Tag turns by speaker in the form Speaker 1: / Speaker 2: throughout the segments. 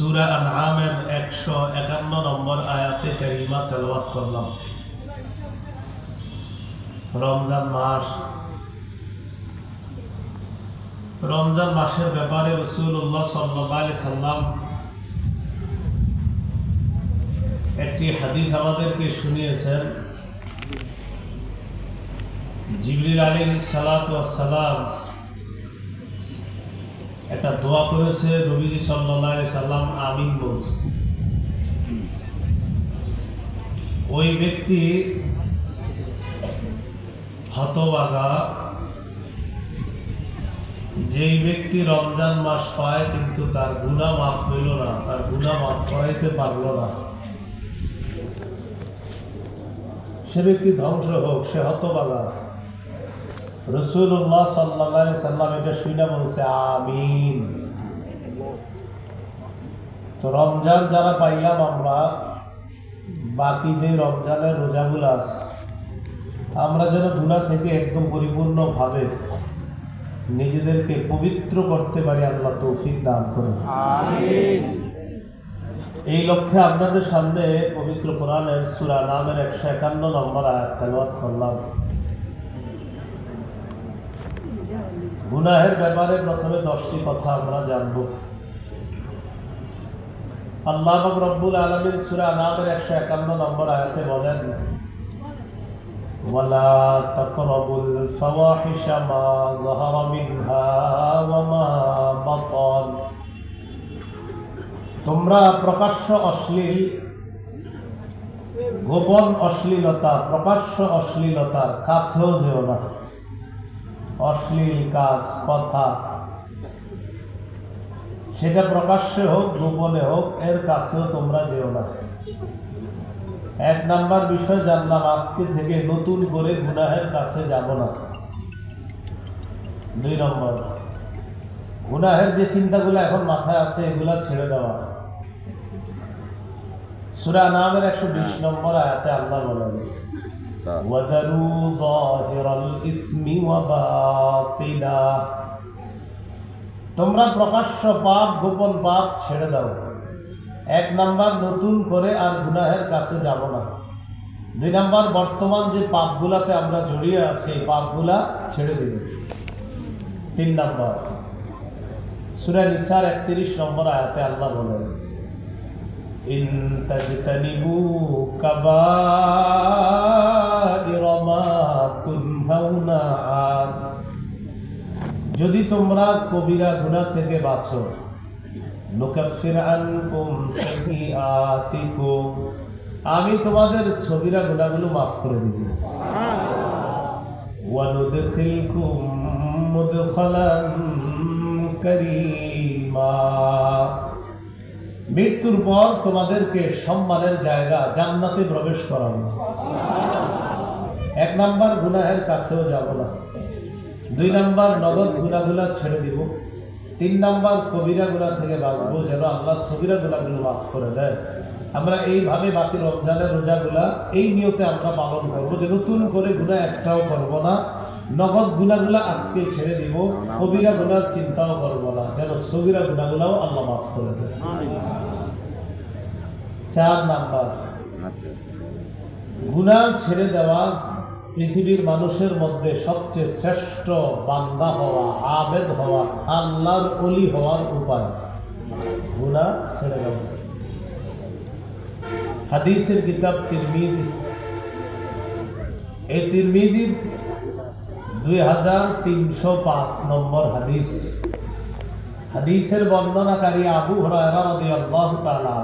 Speaker 1: সুরা আনআমের একশো একান্ন নম্বর আয়াতে কারিমা করলাম। রমজান মাস। রমজান মাসের ব্যাপারে রসুল্লাহ সাল্লি সাল্লাম একটি হাদিস আমাদেরকে শুনিয়েছেন। জিবরিল আলী সালাম একটা দোয়া করেছে রবিজি সাল্লাহ সাল্লাম, আমিন বলছে। ওই ব্যক্তি হতবাগা, যেই ব্যক্তি রমজান মাস পায় কিন্তু তার গুণা মাফ হইল না, তার গুণা মাফ করাইতে পারল না। সে ব্যক্তি ধ্বংস হোক, সে হতবাগা। রসুল্লাহ সাল্লাহ সাল্লাম এটা শুনে বলছে আমিন। তো রমজান যারা পাইলাম আমরা বাকি যে রমজানের রোজাগুলো আছে আমরা যেন গুণা থেকে একদম পরিপূর্ণভাবে নিজেদেরকে পবিত্র করতে পারি আল্লাহ তৌফিক দান করে এই লক্ষ্যে আপনাদের সামনে পবিত্র কোরআনের সুরা নামের একশো একান্ন নম্বর আয়াত তেলাওয়াত করলাম। গুনাহের ব্যাপারে প্রথমে দশটি কথা আমরা জানব আল্লাহ রব্বুল আলমিন সুরা নামের একশো একান্ন নম্বর আয়াতে বলেন ولا تقربوا الفواحش ما ظهر منها وما بطن তোমরা প্রকাশ্য অশ্লীল গোপন অশ্লীলতা প্রকাশ্য অশ্লীলতার কাছেও যেও না অশ্লীল কাজ, কথা। সেটা প্রকাশ্যে হোক, গোপনে হোক, এর কাছেও তোমরা যেও না। এক নাম্বার বিষয় জানলাম, আজকে থেকে নতুন করে গুনাহের কাছে যাব না। দুই নম্বর, গুনাহের যে চিন্তাগুলো এখন মাথায় আছে, এগুলা ছেড়ে দেওয়া। সুরা নামের একশো বিশ নম্বর আয়াতে আল্লাহ বলেন وذروا ظاهر الإثم وباطنا তোমরা প্রকাশ্য পাপ গোপন পাপ ছেড়ে দাও এক নাম্বার নতুন করে আর গুনাহের কাছে যাব না দুই নাম্বার বর্তমান যে পাপগুলাতে আমরা জড়িয়ে আছি এই পাপগুলা ছেড়ে দিন তিন নাম্বার সুরা নিসার একত্রিশ নম্বর আয়াতে আল্লাহ বলেন ইন তাজতানিবু কাবাইর মা তুনহাউনা আন যদি তোমরা কবিরা গুনাহ থেকে বাঁচো, নুকাফির আনকুম সাইয়্যাতিকুম। আমি তোমাদের সগীরা গুনাহগুলো মাফ করে দিব। ওয়া নুদখিলকুম মুদখালান কারীমা। মৃত্যুর পর তোমাদেরকে সম্মানের জায়গা, জান্নাতে প্রবেশ করাবো। এক নাম্বার গুনাহের কাছেও যাব না। দুই নাম্বার নগদ গুনাগুলা ছেড়ে দিব। তিন নাম্বার কবিরা গুলা থেকে বাঁচবো যেন আল্লাহ সবিরা গুলাগুলো মাফ করে দেয়। আমরা এইভাবে বাকি রমজানের রোজাগুলা, এই নিয়তে আমরা পালন করব যে নতুন করে গুণা একটাও করব না। নগদ গুণাগুলা আজকে ছেড়ে দিব। কবিরা গুনার চিন্তাও করব না। যেন সবিরা গুণাগুলাও আল্লাহ মাফ করে দেয় চার নাম্বার। গুণা ছেড়ে দেওয়া পৃথিবীর মানুষের মধ্যে সবচেয়ে শ্রেষ্ঠ বান্দা হওয়া, আবেদ হওয়া, আল্লাহর অলি হওয়ার উপায়। গুণা ছেড়ে দেওয়া। হাদিসের কিতাব তিরমিজি। এই তিরমিজির দুই হাজার তিনশো পাঁচ নম্বর হাদিস হাদিসের বর্ণনাকারী আবু হরায়রা রাদিয়াল্লাহু তাআলা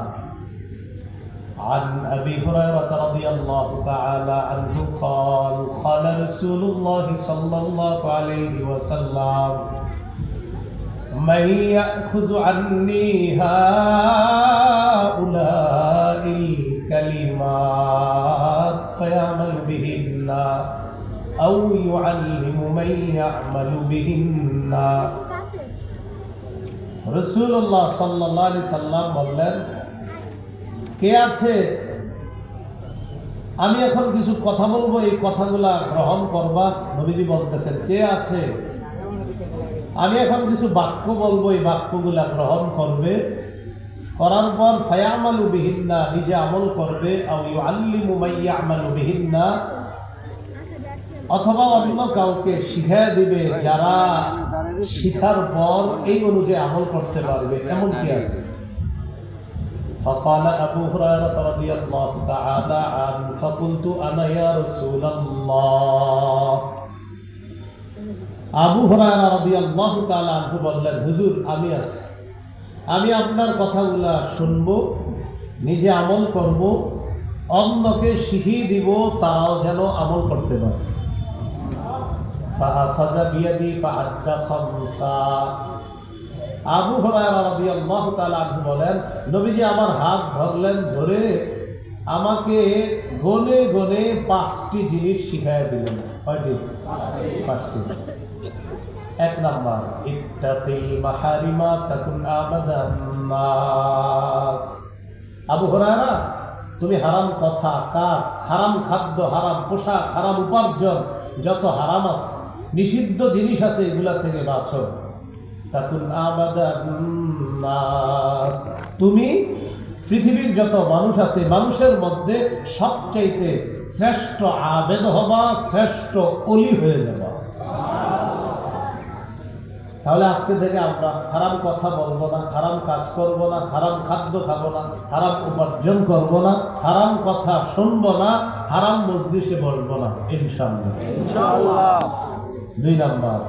Speaker 1: عن أبي هريرة رضي الله تعالى عنه قال قال رسول الله صلى الله عليه وسلم من يأخذ عني هؤلاء الكلمات فيعمل بهن أو يعلم من يعمل بهن رسول الله صلى الله عليه وسلم বললেন কে আছে আমি এখন কিছু কথা বলবো এই কথাগুলা গ্রহণ করবা নবীজি বলতেছেন কে আছে আমি এখন কিছু বাক্য বলবো এই বাক্যগুলা গ্রহণ করবে করার পর ফায়ামালু বিহিন্না নিজে আমল করবে আও ইউআল্লিমু মাইয়ামালু বিহিন্না অথবা অন্য কাউকে শিখায় দিবে যারা শিখার পর এই অনুযায়ী আমল করতে পারবে এমন কি আছে فقال أبو هريرة رضي الله تعالى عنه فقلت أنا يا رسول الله আবু হুরায়রা রাদিয়াল্লাহু তাআলা আনহু বললেন হুজুর আমি আছি আমি আপনার কথাগুলা শুনবো নিজে আমল করব অন্যকে শিখিয়ে দিব তারাও যেন আমল করতে পারে فأخذ بيدي فعد خمسا আবু হুরায়রা রাদিয়াল্লাহু তাআলা আনহু বলেন নবীজি আমার হাত ধরলেন ধরে আমাকে গনে গনে পাঁচটি জিনিস শিখাইয়া দিলেন কয়টি পাঁচটি এক নাম্বার ইত্তাকিল মাহারিমা তাকুন আবাদান নাস আবু হুরায়রা তুমি হারাম কথা কাজ হারাম খাদ্য হারাম পোশাক হারাম উপার্জন যত হারাম আছে নিষিদ্ধ জিনিস আছে এগুলা থেকে বাঁচো তুমি পৃথিবীর যত মানুষ আছে, মানুষের মধ্যে সবচাইতে শ্রেষ্ঠ আবেদ হবা, শ্রেষ্ঠ অলি হয়ে যাবা। তাহলে আজকে থেকে আমরা হারাম কথা বলব না, হারাম কাজ করব না, হারাম খাদ্য খাব না, হারাম উপার্জন করব না, হারাম কথা শুনব না, হারাম মজলিসে বলব না ইনশাআল্লাহ। দুই নাম্বার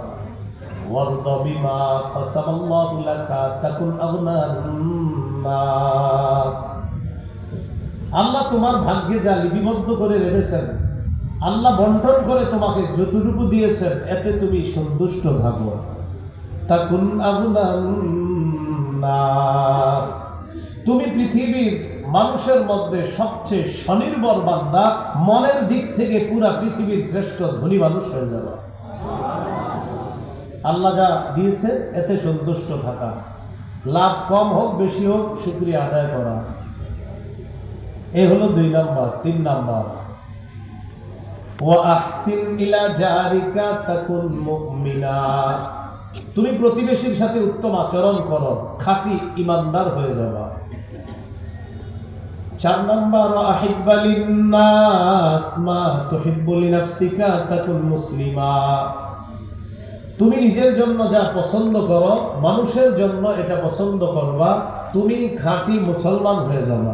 Speaker 1: আল্লাহ তোমার ভাগ্যে যা লিপিবদ্ধ করে রেখেছেন। আল্লাহ বন্টন করে তোমাকে যতটুকু দিয়েছেন, এতে তুমি সন্তুষ্ট থাকো। তাকুন নাস। তুমি পৃথিবীর মানুষের মধ্যে সবচেয়ে স্বনির্ভর বান্দা, মনের দিক থেকে পুরা পৃথিবীর শ্রেষ্ঠ ধনী মানুষ হয়ে যাবে। আল্লাহ যা দিয়েছে, এতে সন্তুষ্ট থাকা। লাভ কম হোক, বেশি হোক শুক্রিয়া আদায় করা। এই হলো দুই নাম্বার, তিন নাম্বার। তুমি প্রতিবেশীর সাথে উত্তম আচরণ করো, খাঁটি ইমানদার হয়ে যাবা। চার নাম্বার আহিব্বালিন্নাস মা তুহিব্বু লিনাফসিকা তাকুন মুসলিমা। তুমি নিজের জন্য যা পছন্দ করো, মানুষের জন্য এটা পছন্দ করবা, তুমি খাঁটি মুসলমান হয়ে যাবা।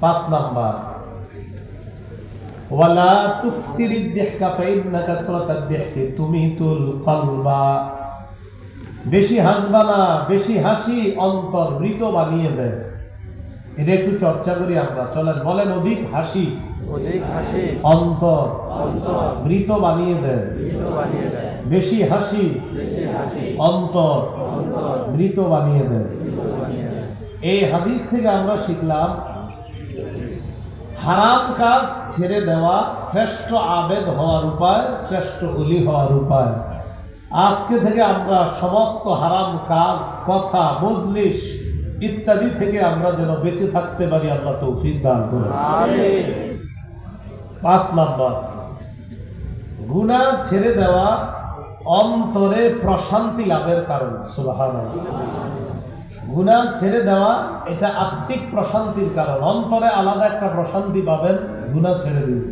Speaker 1: পাঁচ নাম্বার। ওয়ালা তুফসিরিদ দিহকা ফাইন্না কাসরাতাদ দিহকি, তুমিতুল কলবা। বেশি হাসবা না, বেশি হাসি অন্তর মৃত বানিয়ে দেয় এটা একটু চর্চা করি আমরা, চলেন, বলেন অধিক হাসি।
Speaker 2: অধিক হাসি।
Speaker 1: অন্তর।
Speaker 2: অন্তর।
Speaker 1: মৃত বানিয়ে দেয়।
Speaker 2: মৃত বানিয়ে দেয়।
Speaker 1: বেশি হাসি।
Speaker 2: বেশি হাসি।
Speaker 1: অন্তর।
Speaker 2: অন্তর।
Speaker 1: মৃত বানিয়ে দেয়। এই হাদিস থেকে আমরা শিখলাম হারাম কাজ ছেড়ে দেওয়া শ্রেষ্ঠ আবেদ হওয়ার উপায় শ্রেষ্ঠ অলি হওয়ার উপায়। আজকে থেকে আমরা সমস্ত হারাম কাজ কথা মজলিস ইত্যাদি থেকে আমরা যেন বেঁচে থাকতে পারি আল্লাহ তৌফিক দান করে পাঁচ নম্বর। গুণা ছেড়ে দেওয়া অন্তরে প্রশান্তি লাভের কারণ সুবাহান গুণা ছেড়ে দেওয়া, এটা আত্মিক প্রশান্তির কারণ। অন্তরে আলাদা একটা প্রশান্তি পাবেন, গুণা ছেড়ে দিন।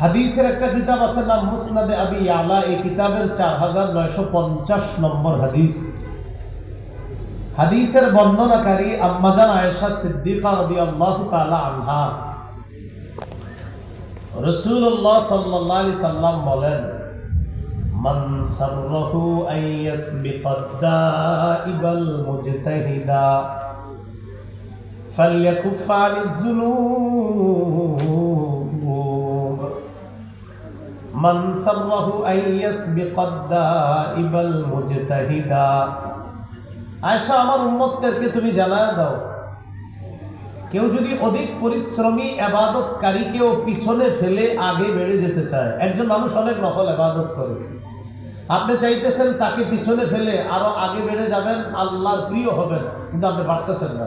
Speaker 1: হাদিসের একটা কিতাব আছে, নাম মুসনাদে আবি আলা এই কিতাবের চার হাজার নয়শো পঞ্চাশ নম্বর হাদিস। হাদিসের বর্ণনাকারী আম্মাজান আয়েশা সিদ্দিকা রাদিয়াল্লাহু তাআলা আনহা। রাসূলুল্লাহ সাল্লাল্লাহু আলাইহি সাল্লাম বলেন মান সাররাহু আন ইয়াসবিকা দাইবাল মুজতাহিদা فليكف عن الذنوب من سره أن يسبق الدائب المجتهدا আয়সা আমার উম্মতদেরকে তুমি জানায় দাও কেউ যদি অধিক পরিশ্রমী আবাদতকারীকেও পিছনে ফেলে আগে বেড়ে যেতে চায়, একজন মানুষ অনেক নকল আবাদত করে। আপনি চাইতেছেন তাকে পিছনে ফেলে আরও আগে বেড়ে যাবেন, আল্লাহর প্রিয় হবেন, কিন্তু আপনি পারতেছেন না।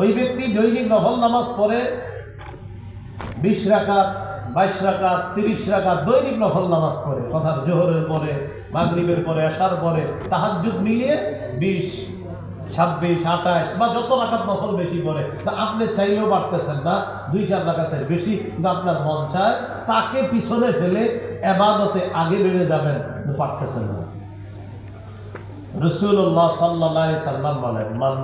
Speaker 1: ওই ব্যক্তি দৈনিক নফল নামাজ পড়ে, বিশ রাকাত, বাইশ রাকাত, তিরিশ রাকাত দৈনিক নফল নামাজ পড়ে কথা জোহরের পরে, মাগরিবের পরে আসার পরে, তাহাজ্জুদ মিলিয়ে বিশ ছাব্বিশ, আঠাশ বা যত রাখাত নফল বেশি পড়ে, তা আপনি চাইলেও পারতেছেন না। দুই, চার রাখাতের বেশি, কিন্তু আপনার মন চায়, তাকে পিছনে ফেলে এবাদতে আগে বেড়ে যাবেন পারতেছেন না। রসুল্লাহ সাল্লাহ সাল্লাম বলেন, মান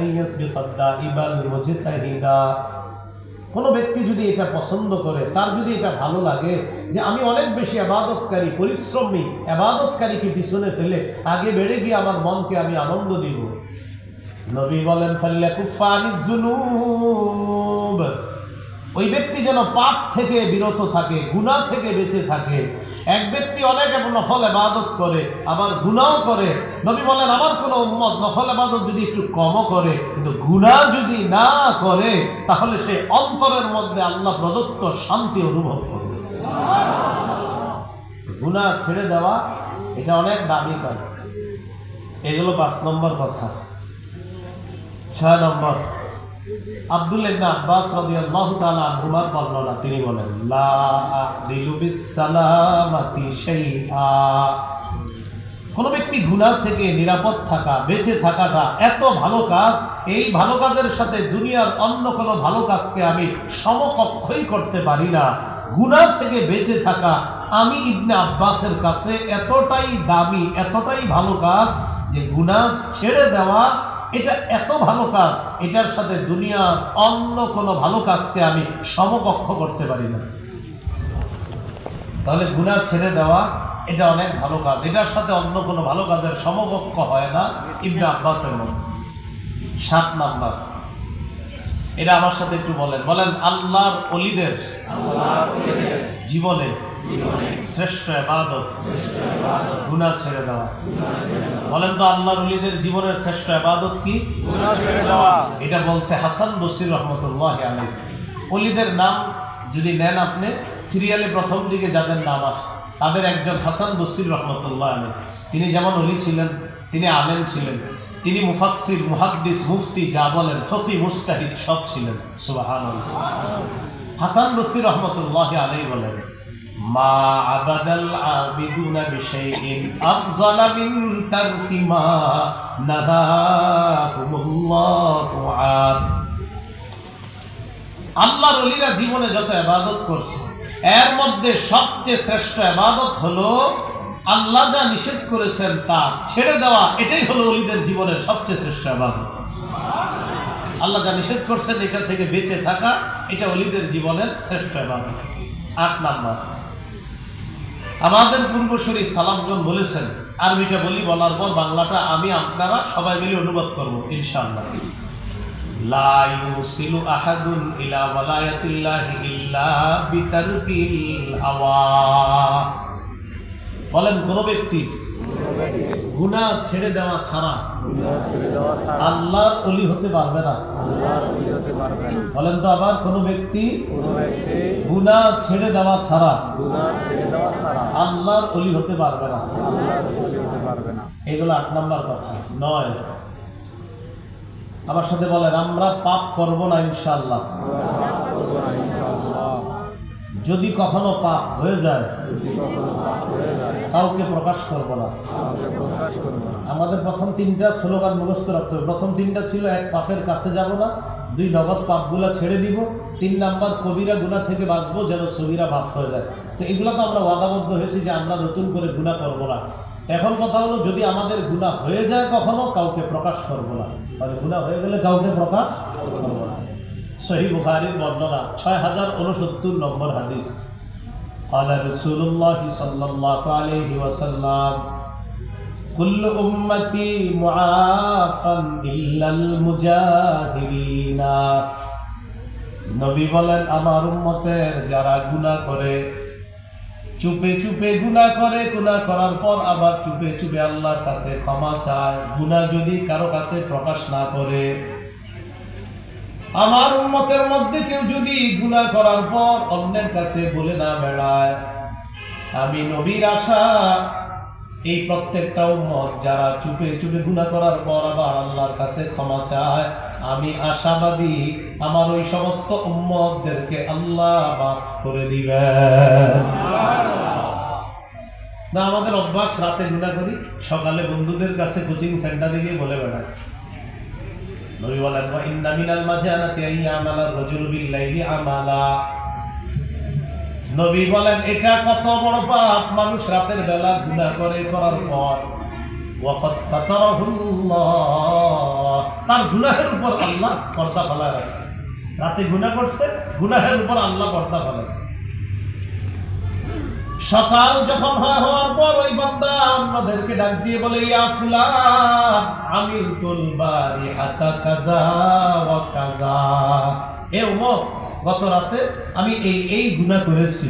Speaker 1: আইয়াসবিকা দাইবাল মুজতাহিদা কোন ব্যক্তি যদি এটা পছন্দ করে, তার যদি এটা ভালো লাগে যে আমি অনেক বেশি আবাদতকারী, পরিশ্রমী, আবাদতকারীকে পিছনে ফেলে আগে বেড়ে গিয়ে আমার মনকে আমি আনন্দ দিব। নবী বলেন, ফেললে ওই ব্যক্তি যেন পাপ থেকে বিরত থাকে গুণা থেকে বেঁচে থাকে এক ব্যক্তি অনেক নফল এবাদত করে, আবার গুনাও করে। নবী বলেন, আমার কোনো উম্মত নফল এবাদত যদি একটু কমও করে, কিন্তু গুনাহ যদি না করে, তাহলে সে অন্তরের মধ্যে আল্লাহ প্রদত্ত শান্তি অনুভব করবে। গুনাহ ছেড়ে দেওয়া, এটা অনেক দামি কাজ। এগুলো পাঁচ নম্বর কথা। ছয় নম্বর। আব্দুল ইবনে আব্বাস তাআলা বর্ণনা, তিনি বলেন, লা আদিলু বিসসালামাতি শাইআ। কোন ব্যক্তি গুনাহ থেকে নিরাপদ থাকা, বেঁচে থাকাটা এত ভালো কাজ, এই ভালো কাজের সাথে দুনিয়ার অন্য কোনো ভালো কাজকে আমি সমকক্ষই করতে পারি না। গুনাহ থেকে বেঁচে থাকা আমি ইবনে আব্বাসের কাছে এতটাই দামি, এতটাই ভালো কাজ যে গুনাহ ছেড়ে দেওয়া এটা এত ভালো কাজ এটার সাথে দুনিয়ার অন্য কোনো ভালো কাজকে আমি সমকক্ষ করতে পারি না। তাহলে গুনাহ ছেড়ে দেওয়া এটা অনেক ভালো কাজ। এটার সাথে অন্য কোনো ভালো কাজের সমকক্ষ হয় না ইবনে আব্বাসের মধ্যে সাত নাম্বার। এটা আমার সাথে একটু বলেন। বলেন আল্লাহর অলিদের জীবনে শ্রেষ্ঠ এবাদত গুনাহ ছেড়ে দেওয়া। বলেন তো অলিদের জীবনের শ্রেষ্ঠ এবাদত কি? এটা বলছে হাসান বসির রহমতুল্লাহ আলী অলিদের নাম যদি নেন আপনি সিরিয়ালে প্রথম দিকে যাদের নাম আসে তাদের একজন হাসান বসির রহমতুল্লাহ আলী তিনি যেমন অলি ছিলেন তিনি আলেম ছিলেন তিনি মুফাসির মুহাদ্দিস মুফতি যা বলেন ফকি মুস্তাহিদ সব ছিলেন সুবাহান হাসান বসির রহমতুল্লাহ আলী বলেন মা আবাদাল আবিদুনা বিশাইইন আফজালা মিন তারকি মা নাহাহুমুল্লাহু আন আল্লাহর ওলিরা জীবনে যত ইবাদত করছে, এর মধ্যে সবচেয়ে শ্রেষ্ঠ ইবাদত হলো আল্লাহ যা নিষেধ করেছেন তা ছেড়ে দেওয়া, এটাই হলো ওলিদের জীবনের সবচেয়ে শ্রেষ্ঠ ইবাদত। আল্লাহ যা নিষেধ করছেন, এটা থেকে বেঁচে থাকা, এটা অলিদের জীবনের শ্রেষ্ঠ ইবাদত। আট নাম্বার। আমাদের পূর্বসূরি সালামগণ বলেছেন আরবিটা বলি বলার পর বাংলাটা আমি আপনারা সবাই মিলে অনুবাদ করব ইনশাআল্লাহ। লা ইউসিলু আহাদুন ইলা ওয়ালায়াতিল্লাহি ইল্লা বিতারকিল হাওয়া। বলেন কোন ব্যক্তি গুনাহ ছেড়ে দেওয়া ছাড়া আল্লাহর অলি হতে পারবে না।
Speaker 2: আল্লাহর ওলি হতে পারবে না
Speaker 1: বলেন তো আবার কোন ব্যক্তি গুনাহ ছেড়ে দেওয়া ছাড়া
Speaker 2: গুনাহ ছেড়ে দেওয়া ছাড়া
Speaker 1: আল্লাহর হতে পারবে না।
Speaker 2: আল্লাহর ওলি হতে পারবে না।
Speaker 1: এগুলো আট নাম্বার কথা। নয় আমার সাথে বলেন আমরা পাপ করব না ইনশাআল্লাহ। যদি কখনো পাপ হয়ে যায় কাউকে প্রকাশ করব না।
Speaker 2: আমাকে প্রকাশ করব না।
Speaker 1: আমাদের প্রথম তিনটা স্লোগান মুখস্থ রাখতে হবে। প্রথম তিনটা ছিল এক পাপের কাছে যাব না দুই নগদ পাপগুলা ছেড়ে দিব তিন নাম্বার কবিরা গুণা থেকে বাঁচবো যেন সবিরা মাফ হয়ে যায় তো এগুলো তো আমরা ওয়াদাবদ্ধ হয়েছি যে আমরা নতুন করে গুণা করব না এখন কথা হলো যদি আমাদের গুণা হয়ে যায় কখনো কাউকে প্রকাশ করব না মানে গুণা হয়ে গেলে কাউকে প্রকাশ করব না সহি বুখারীর বর্ণনা ছয় হাজার উনসত্তর নম্বর হাদিস قال رسول الله صلى الله عليه وسلم كل أمتي معافى إلا المجاهرين নবী বলেন আমার উম্মতের যারা গুনাহ করে চুপে চুপে গুনাহ করে গুনাহ করার পর আবার চুপে চুপে আল্লাহর কাছে ক্ষমা চায় গুনাহ যদি কারো কাছে প্রকাশ না করে আমার উম্মতের মধ্যে কেউ যদি গুনাহ করার পর অন্যের কাছে বলে না বেড়ায় আমি নবীর আশা এই প্রত্যেকটা উম্মত যারা চুপে চুপে গুনাহ করার পর আবার আল্লাহর কাছে ক্ষমা চায় আমি আশাবাদী আমার ওই সমস্ত উম্মতদেরকে আল্লাহ মাফ করে দিবেন। না আমাদের অভ্যাস রাতে গুণা করি সকালে বন্ধুদের কাছে কোচিং সেন্টারে গিয়ে বলে বেড়াই। নবী বলেন ওয়া ইন্না মিনাল মাজানাতি আইয়ামালা রাজুল বিল্লাইলি আমালা। নবী বলেন, এটা কত বড় পাপ। মানুষ রাতের বেলা গুনাহ করে করার পর তার গুনাহের উপর আল্লাহ পর্দা রাতে গুনাহ করছে, গুনাহের উপর আল্লাহ পর্দা সকাল যখন হওয়ার পর ওই বান্দা অন্যদেরকে ডাক দিয়ে বলে, ইয়া ফুলান আমিল তুল হাতা কাজা ওয়া কাজা এ ওমক গত রাতে আমি এই এই গুনাহ করেছি।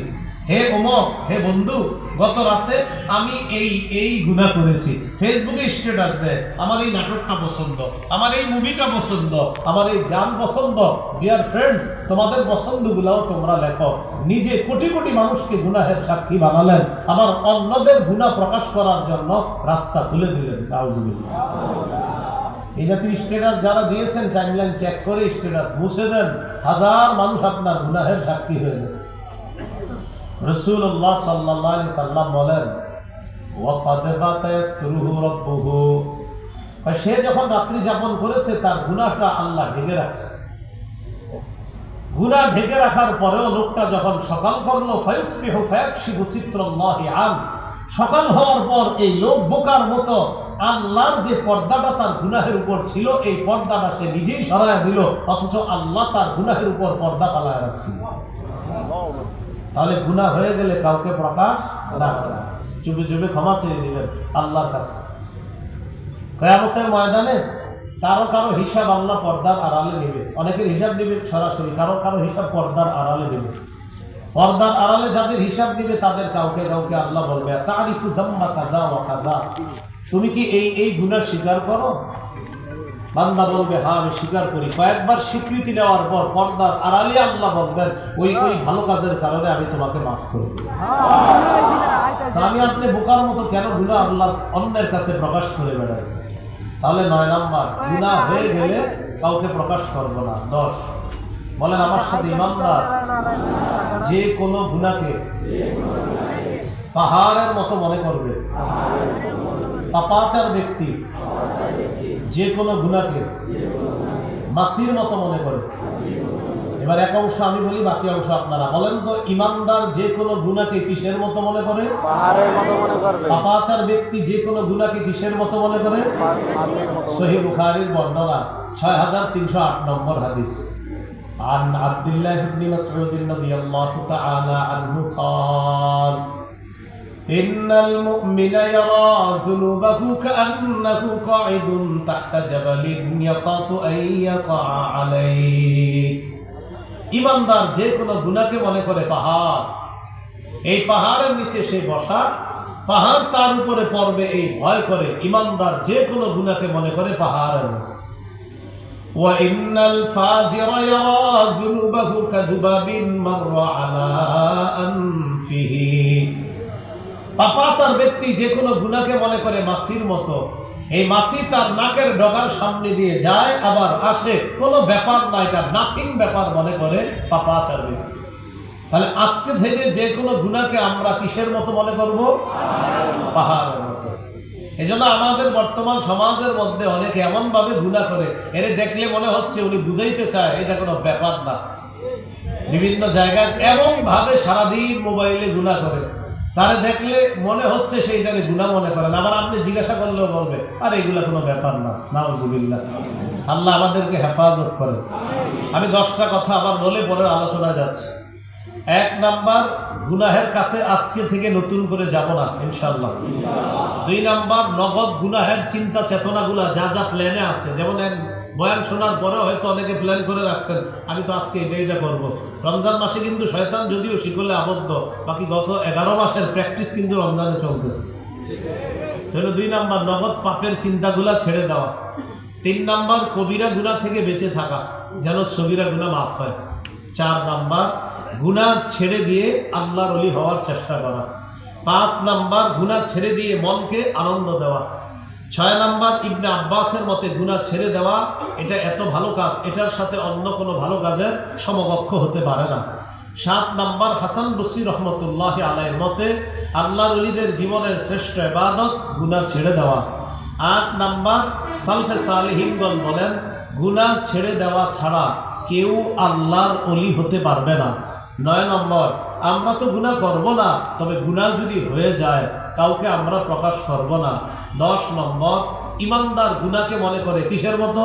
Speaker 1: হে ওমক হে বন্ধু, গত রাতে আমি এই এই গুনাহ করেছি। ফেসবুকে স্ট্যাটাস দেয় আমার এই নাটকটা পছন্দ, আমার এই মুভিটা পছন্দ, আমার এই গান পছন্দ। ডিয়ার ফ্রেন্ডস তোমাদের পছন্দগুলাও তোমরা লেখো। নিজে কোটি কোটি মানুষকে গুনাহের সাক্ষী বানালেন। আবার অন্যদের গুনাহ প্রকাশ করার জন্য রাস্তা খুলে দিলেন। এই জাতীয় স্ট্যাটাস যারা দিয়েছেন টাইমলাইন চেক করে স্ট্যাটাস মুছে দেন। হাজার মানুষ আপনার গুনাহের সাক্ষী হয়ে যাবে। রসুল্লাহ সাল্লাহ সাল্লাম বলেন সে যখন রাত্রি যাপন করেছে, তার গুনাহটা আল্লাহ ঢেকে রাখছে। গুনাহ ঢেকে রাখার পরেও লোকটা যখন সকাল করল সকাল হওয়ার পর এই লোক বোকার মতো আল্লাহর যে পর্দাটা তার গুনাহের উপর ছিল, এই পর্দাটা সে নিজেই সরায় দিল, অথচ আল্লাহ তার গুনাহের উপর পর্দা পালায় রাখছিল তাহলে গুনাহ হয়ে গেলে কাউকে প্রকাশ না। চুপে চুপে ক্ষমা চেয়ে নিলেন আল্লাহর কাছে। কেয়ামতের ময়দানে কারও কারও হিসাব আল্লাহ পর্দার আড়ালে নেবে। অনেকের হিসাব নেবে সরাসরি, কারও কারও হিসাব পর্দার আড়ালে নেবে। পর্দার আড়ালে যাদের হিসাব নেবে, তাদের কাউকে কাউকে আল্লাহ বলবে তারিফু জাম্মা কাজা ওয়া কাজা তুমি কি এই এই গুনাহ স্বীকার করো? বান্দা বলবে হ্যাঁ আমি স্বীকার করি। কয়েকবার স্বীকৃতি নেওয়ার পর পর্দার আড়ালে আল্লাহ বলবেন, ওই ওই ভালো কাজের কারণে আমি তোমাকে মাফ করে আমি আপনি বোকার মতো কেন গুণা আল্লাহ অন্যের কাছে প্রকাশ করে বেড়াই? তাহলে নয় নাম্বার, গুণা হয়ে গেলে কাউকে প্রকাশ করব না। দশ, বলেন আমার সাথে ইমানদার যে কোনো গুণাকে পাহাড়ের মতো মনে করবে। পাপাচার ব্যক্তি যে কোনো গুণাকে মাসির মতো মনে করে এবার এক অংশ আমি বলি বাকি অংশ আপনারা বলেন তো ইমানদার যে কোনো গুণাকে কিসের মতো মনে করে
Speaker 2: পাহাড়ের মতো মনে করবে
Speaker 1: পাপাচার ব্যক্তি যে কোনো গুণাকে কিসের মতো মনে করে
Speaker 2: মা- মাছের মতো মনে
Speaker 1: সহি
Speaker 2: করবে।
Speaker 1: বুখারীর বর্ণনা ছয় হাজার তিনশো আট নম্বর হাদিস عن عبد الله بن مسعود رضي الله تعالى عنه قال إن المؤمن يرى ذنوبه كأنه قاعد تحت جبل يخاف أن يقع عليه ইমানদার যে কোনো গুণাকে মনে করে পাহাড় এই পাহাড়ের নিচে সে বসা পাহাড় তার উপরে পড়বে এই ভয় করে ইমানদার যে কোনো গুণাকে মনে করে পাহাড়ের মতো। وإن الفاجر يرى ذنوبه كذباب مر على أنفه পাপাচার ব্যক্তি যে কোনো গুণাকে মনে করে মাসির মতো। এই মাসি তার নাকের ডগার সামনে দিয়ে যায়, আবার আসে। কোনো ব্যাপার না, এটা নাথিং ব্যাপার মনে করে পাপাচার ব্যক্তি। তাহলে আজকে থেকে যে কোনো গুণাকে আমরা কিসের মতো মনে করব? পাহাড়ের মতো। এই আমাদের বর্তমান সমাজের মধ্যে অনেকে এমন ভাবে গুণা করে, এর দেখলে মনে হচ্ছে উনি বুঝাইতে চায়, এটা কোনো ব্যাপার না। বিভিন্ন জায়গায় এমন ভাবে সারাদিন মোবাইলে গুণা করে। তারে দেখলে মনে হচ্ছে সেই সেইটাকে গুণা মনে করেন আবার আপনি জিজ্ঞাসা করলেও বলবে, আর, এগুলা কোনো ব্যাপার না, নাউজুবিল্লাহ। আল্লাহ আমাদেরকে হেফাজত করে। আমি দশটা কথা আবার বলে পরে আলোচনা যাচ্ছে। এক নাম্বার, গুনাহের কাছে আজকে থেকে নতুন করে যাব না ইনশাল্লাহ দুই নাম্বার, নগদ গুনাহের চিন্তা চেতনাগুলা যা যা প্ল্যানে আছে, যেমন এক বয়ান শোনার পরে হয়তো অনেকে প্ল্যান করে রাখছেন, আমি তো আজকে এটা এটা করব। রমজান মাসে কিন্তু শয়তান যদিও শিকলে আবদ্ধ, বাকি গত এগারো মাসের প্র্যাকটিস কিন্তু রমজানে চলতেছে। দুই নাম্বার, নগদ পাপের চিন্তাগুলা ছেড়ে দেওয়া। তিন নাম্বার, কবিরা গুণা থেকে বেঁচে থাকা, যেন সবিরা গুণা মাফ হয়। চার নাম্বার গুণা ছেড়ে দিয়ে আল্লাহর অলি হওয়ার চেষ্টা করা। পাঁচ নাম্বার গুণা ছেড়ে দিয়ে মনকে আনন্দ দেওয়া। ছয় নাম্বার ইবনে আব্বাসের মতে গুণা ছেড়ে দেওয়া, এটা এত ভালো কাজ, এটার সাথে অন্য কোনো ভালো কাজের সমকক্ষ হতে পারে না। সাত নাম্বার হাসান বসি রহমতুল্লাহ আলাইয়ের মতে আল্লাহ অলিদের জীবনের শ্রেষ্ঠ এবাদত গুনাহ ছেড়ে দেওয়া। আট নাম্বার, সালফে সালেহিনগণ বলেন, গুনাহ ছেড়ে দেওয়া ছাড়া কেউ আল্লাহর অলি হতে পারবে না। নয় নম্বর, আমরা তো গুনাহ করব না, তবে গুনাহ যদি হয়ে যায়, কাউকে আমরা প্রকাশ করব না। দশ নম্বর ইমানদার গুনাকে মনে করে কিসের মতো?